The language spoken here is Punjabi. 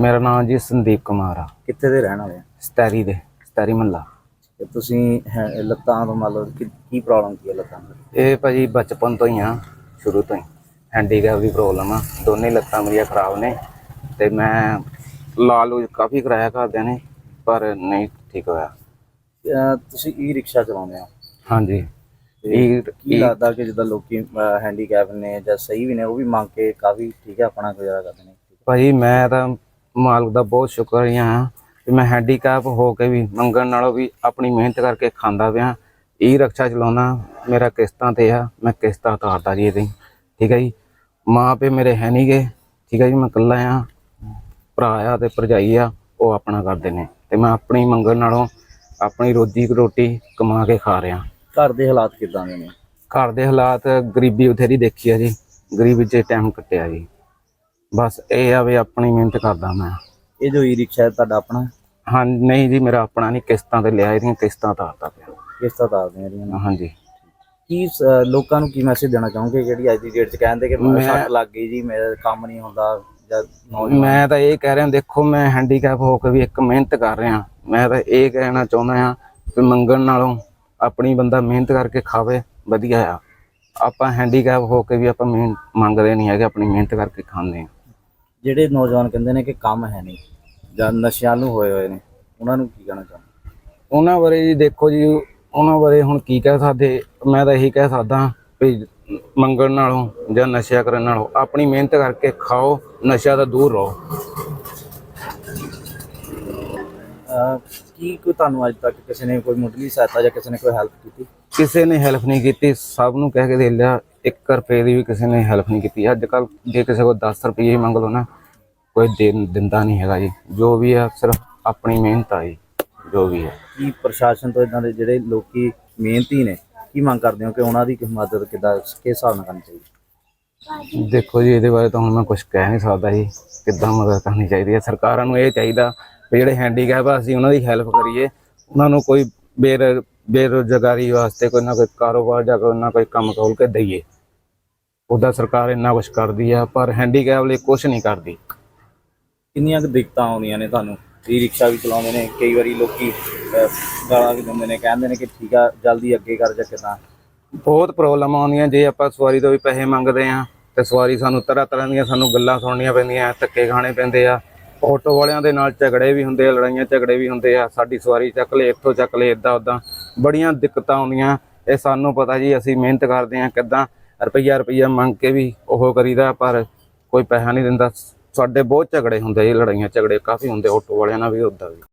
ਨਾਮ ਜੀ ਸੰਦੀਪ ਕੁਮਾਰ ਆ। ਕਿੱਥੇ ਦੇ ਰਹਿਣ ਵਾਲੇ ਆ? ਸਟੈਰੀ ਦੇ ਸਟੈਰੀ ਮੱਲਾ। ਤੇ ਤੁਸੀਂ ਹੈ- ਲੱਤਾਂ ਤੋਂ ਮੰਨ ਲਓ ਕਿ- ਕੀ ਪ੍ਰੋਬਲਮ ਕੀ ਹੈ ਲੱਤਾਂ ਦੀ? ਇਹ ਭਾਜੀ ਬਚਪਨ ਤੋਂ ਹੀ ਆ ਸ਼ੁਰੂ ਤੋਂ ਹੀ। ਹੈਂਡੀਕੈਪ ਦੀ ਪ੍ਰੋਬਲਮ ਆ। ਦੋਨੇ ਲੱਤਾਂ ਮੇਰੀਆਂ ਖਰਾਬ ਨੇ ਤੇ ਮੈਂ ਲਾਲੂ ਕਾਫੀ ਕਰਾਇਆ ਘਰਦਿਆਂ ਨੇ ਪਰ ਨਹੀਂ ਠੀਕ ਹੋਇਆ। ਅਹ ਤੁਸੀਂ ਈ ਰਿਕਸ਼ਾ ਚਲਾਉਂਦੇ ਹੋ? ਹਾਂਜੀ। ਇਹ ਕੀ ਲੱਗਦਾ ਕਿ ਜਿੱਦਾਂ ਲੋਕੀ ਹੈਂਡੀਕੈਪ ਨੇ ਜਾਂ ਸਹੀ ਵੀ ਨੇ ਉਹ ਵੀ ਮੰਗ ਕੇ ਕਾਫੀ ਠੀਕ ਹੈ ਆਪਣਾ ਗੁਜ਼ਾਰਾ ਕਰਦੇ ਨੇ। ਭਾਜੀ ਮੈਂ ਤਾਂ ਮਾਲਕ ਦਾ ਬਹੁਤ ਸ਼ੁਕਰੀਆ ਹਾਂ ਕਿ ਮੈਂ ਹੈਂਡੀਕੈਪ ਹੋ ਕੇ ਵੀ ਮੰਗਣ ਨਾਲੋਂ ਵੀ ਆਪਣੀ ਮਿਹਨਤ ਕਰਕੇ ਖਾਂਦਾ ਪਿਆ। ਈ ਰਕਸ਼ਾ ਚਲਾਉਣਾ ਮੇਰਾ ਕਿਸ਼ਤਾਂ ਤੇ ਆ ਮੈਂ ਕਿਸ਼ਤਾਂ ਤਾਰਦਾ ਜੀ ਇਹਦੀ। ਠੀਕ ਹੈ ਜੀ? ਮਾਂ ਪਿਓ ਮੇਰੇ ਹੈ ਨਹੀਂਗੇ ਠੀਕ ਹੈ ਜੀ? ਮੈਂ ਇਕੱਲਾ ਆ। ਭਰਾ ਆ ਤੇ ਭਰਜਾਈ ਆ ਉਹ ਆਪਣਾ ਕਰਦੇ ਨੇ। ਤੇ ਮੈਂ ਆਪਣੀ ਮੰਗਣ ਨਾਲੋਂ ਆਪਣੀ ਰੋਜੀ ਰੋਟੀ ਕਮਾ ਕੇ ਖਾ ਰਿਹਾ। ਘਰ ਦੇ ਹਾਲਾਤ ਕਿਦਾਂ ਦੇ ਨੇ? ਘਰ ਦੇ ਹਾਲਾਤ ਗਰੀਬੀ ਬਥੇਰੀ ਦੇਖੀ ਆ ਜੀ। ਗਰੀਬੀ 'ਚ ਟਾਈਮ ਕੱਟਿਆ ਜੀ। ਬਸ ਇਹ ਆ ਵੀ ਆਪਣੀ ਮਿਹਨਤ ਕਰਦਾ ਮੈਂ। ਇਹ ਜੋ ਈ ਰਿਕਸ਼ਾ ਤੁਹਾਡਾ ਆਪਣਾ? ਹਾਂ ਨਹੀਂ ਜੀ ਮੇਰਾ ਆਪਣਾ ਨਹੀਂ ਕਿਸ਼ਤਾਂ ਤੇ ਲਿਆ ਇਹਦੀਆਂ ਕਿਸ਼ਤਾਂ ਤਾਰਦਾ ਪਿਆ। ਕਿਸ ਤਰ੍ਹਾਂ ਦੱਸਦੇ ਆ ਇਹਦੀਆਂ। ਹਾਂਜੀ। ਕੀ ਸ- ਲੋਕਾਂ ਨੂੰ ਕੀ ਮੈਸੇਜ ਦੇਣਾ ਚਾਹੋਗੇ ਜਿਹੜੀ ਅੱਜ ਦੀ ਡੇਟ 'ਚ ਕਹਿੰਦੇ ਕਿ ਮੈਨੂੰ ਮੈਂ- ਸੱਟ ਲੱਗ ਗਈ ਜੀ ਮੇਰਾ ਕੰਮ ਨਹੀਂ ਹੁੰਦਾ ਜਾਂ ਨੌਜਵਾਨ ਮੈਂ ਤਾਂ ਇਹ ਕਹਿ ਰਿਹਾ ਦੇਖੋ ਮੈਂ ਹੈਂਡੀਕੈਪ ਹੋ ਕੇ ਵੀ ਇੱਕ ਮਿਹਨਤ ਕਰ ਰਿਹਾ। ਮੈਂ ਤਾਂ ਇਹ ਕਹਿਣਾ ਚਾਹੁੰਦਾ ਆ ਕਿ ਮੰਗਣ ਨਾਲੋਂ ਆਪਣੀ ਬੰਦਾ ਮਿਹਨਤ ਕਰਕੇ ਖਾਵੇ ਵਧੀਆ ਆ। ਆਪਾਂ ਹੈਂਡੀਕੈਪ ਹੋ ਕੇ ਵੀ ਆਪਾਂ ਮਿਹਨਤ ਮੰਗਦੇ ਨਹੀਂ ਹੈਗੇ ਆਪਣੀ ਮਿਹਨਤ ਕਰਕੇ ਖਾਂਦੇ ਆ ਜਿਹੜੇ ਨੌਜਵਾਨ ਕਹਿੰਦੇ ਨੇ ਕਿ ਕੰਮ ਹੈ ਨਹੀਂ ਜਾਂ ਨਸ਼ਿਆਂ ਨੂੰ ਹੋਏ ਹੋਏ ਨੇ ਉਹਨਾਂ ਨੂੰ ਕੀ ਕਹਿਣਾ ਚਾਹੁੰਦੇ ਉਹਨਾਂ ਬਾਰੇ ਜੀ ਦੇਖੋ ਜੀ ਉਹਨਾਂ ਬਾਰੇ ਹੁਣ ਕੀ ਕਹਿ ਸਕਦੇ ਮੈਂ ਤਾਂ ਇਹੀ ਕਹਿ ਸਕਦਾ ਵੀ ਮੰਗਣ ਨਾਲੋਂ ਜਾਂ ਨਸ਼ਾ ਕਰਨ ਨਾਲੋਂ ਆਪਣੀ ਮਿਹਨਤ ਕਰਕੇ ਖਾਓ ਨਸ਼ਾ ਤੋਂ ਦੂਰ ਰਹੋ। ਕੀ ਕੋਈ ਤੁਹਾਨੂੰ ਅੱਜ ਤੱਕ ਕਿਸੇ ਨੇ ਕੋਈ ਮੁੱਢਲੀ ਸਹਾਇਤਾ ਜਾਂ ਕਿਸੇ ਨੇ ਕੋਈ ਹੈਲਪ ਕੀਤੀ? ਕਿਸੇ ਨੇ ਹੈਲਪ ਨਹੀਂ ਕੀਤੀ ਸਭ ਨੂੰ ਕਹਿ ਕੇ ਦੇ ਲਿਆ 1 ਰੁਪਏ ਦੀ ਵੀ ਕਿਸੇ ਨੇ ਹੈਲਪ ਨਹੀਂ ਕੀਤੀ। ਅੱਜ ਕੱਲ ਜੇ ਕਿਸੇ ਕੋਲ 10 ਰੁਪਏ ਹੀ ਮੰਗ ਲਓ ਨਾ ਕੋਈ ਦੇ ਦਿੰਦਾ ਨਹੀਂ ਹੈਗਾ ਜੀ। ਜੋ ਵੀ ਆ ਸਿਰਫ ਆਪਣੀ ਮਿਹਨਤ ਆ ਜੀ ਜੋ ਵੀ ਹੈ ਕੀ ਪ੍ਰਸ਼ਾਸਨ ਤੋਂ ਇਦਾਂ ਦੇ ਜਿਹੜੇ ਲੋਕੀ ਮਿਹਨਤੀ ਨੇ ਕੀ ਮੰਗ ਕਰਦੇ ਹੋ ਕਿ ਉਹਨਾਂ ਦੀ ਮਦਦ ਕਿੱਦਾਂ ਕਿਸ ਹਿਸਾਬ ਨਾਲ ਕਰਨੀ ਚਾਹੀਦੀ? ਦੇਖੋ ਜੀ ਇਹਦੇ ਬਾਰੇ ਤਾਂ ਹੁਣ ਮੈਂ ਕੁਝ ਕਹਿ ਨਹੀਂ ਸਕਦਾ ਜੀ ਕਿੱਦਾਂ ਮਦਦ ਕਰਨੀ ਚਾਹੀਦੀ ਹੈ ਸਰਕਾਰਾਂ ਨੂੰ ਇਹ ਚਾਹੀਦਾ ਵੀ ਜਿਹੜੇ ਹੈਂਡੀਕੈਪ ਆ ਅਸੀਂ ਉਹਨਾਂ ਦੀ ਹੈਲਪ ਕਰੀਏ। ਉਹਨਾਂ ਨੂੰ ਕੋਈ ਬੇਰ ਬੇਰੁਜ਼ਗਾਰੀ ਵਾਸਤੇ ਕੋਈ ਨਾ ਕੋਈ ਕਾਰੋਬਾਰ ਜਾਂ ਕੋਈ ਨਾ ਕੋਈ ਕੰਮ ਖੋਲ ਕੇ ਦਈਏ। ਉਹਦਾ ਸਰਕਾਰ ਇੰਨਾ ਕੁਝ ਕਰਦੀ ਆ ਪਰ ਹੈਂਡੀਕੈਪ ਲਈ ਕੁਝ ਨਹੀਂ ਕਰਦੀ। ਕਿੰਨੀਆਂ ਕੁ ਦਿੱਕਤਾਂ ਆਉਂਦੀਆਂ ਨੇ ਤੁਹਾਨੂੰ? ਈ ਰਿਕਸ਼ਾ ਵੀ ਚਲਾਉਂਦੇ ਨੇ ਕਈ ਵਾਰੀ ਲੋਕੀ ਅਹ, ਗਾਲਾਂ ਵੀ ਦਿੰਦੇ ਨੇ ਕਹਿੰਦੇ ਨੇ ਕਿ ਠੀਕ ਆ ਜਲਦੀ ਅੱਗੇ ਕਰ ਜਾਂ ਕਿਦਾਂ ਬਹੁਤ ਪ੍ਰੋਬਲਮ ਆਉਂਦੀਆਂ ਜੇ ਆਪਾਂ ਸਵਾਰੀ ਤੋਂ ਵੀ ਪੈਸੇ ਮੰਗਦੇ ਆ ਤੇ ਸਵਾਰੀ ਸਾਨੂੰ ਤਰ੍ਹਾਂ ਤਰ੍ਹਾਂ ਦੀਆਂ ਸਾਨੂੰ ਗੱਲਾਂ ਸੁਣਨੀਆਂ ਪੈਂਦੀਆਂ ਧੱਕੇ ਖਾਣੇ ਪੈਂਦੇ ਆ। ਆਟੋ ਵਾਲਿਆਂ ਦੇ ਨਾਲ ਝਗੜੇ ਵੀ ਹੁੰਦੇ ਆ ਲੜਾਈਆਂ ਝਗੜੇ ਵੀ ਹੁੰਦੇ ਆ ਸਾਡੀ ਸਵਾਰੀ ਚੱਕ ਲੈ ਇੱਥੋਂ ਚੱਕ ਲੈ ਇਦਾਂ ਉਦਾਂ ਬੜੀਆਂ ਦਿੱਕਤਾਂ ਆਉਂਦੀਆਂ ਇਹ ਸਾਨੂੰ ਪਤਾ ਜੀ ਅਸੀਂ ਮਿਹਨਤ ਕਰਦੇ ਆ ਕਿੱਦਾਂ ਰੁਪਈਆ ਰੁਪਈਆ ਮੰਗ ਕੇ ਵੀ ਉਹ ਕਰੀਦਾ ਪਰ ਕੋਈ ਪੈਸਾ ਨਹੀਂ ਦਿੰਦਾ। ਸਾਡੇ ਬਹੁਤ ਝਗੜੇ ਹੁੰਦੇ ਜੀ ਲੜਾਈਆਂ ਝਗੜੇ ਕਾਫੀ ਹੁੰਦੇ ਆਟੋ ਵਾਲਿਆਂ ਨਾਲ ਵੀ ਉਦਾਂ ਵੀ।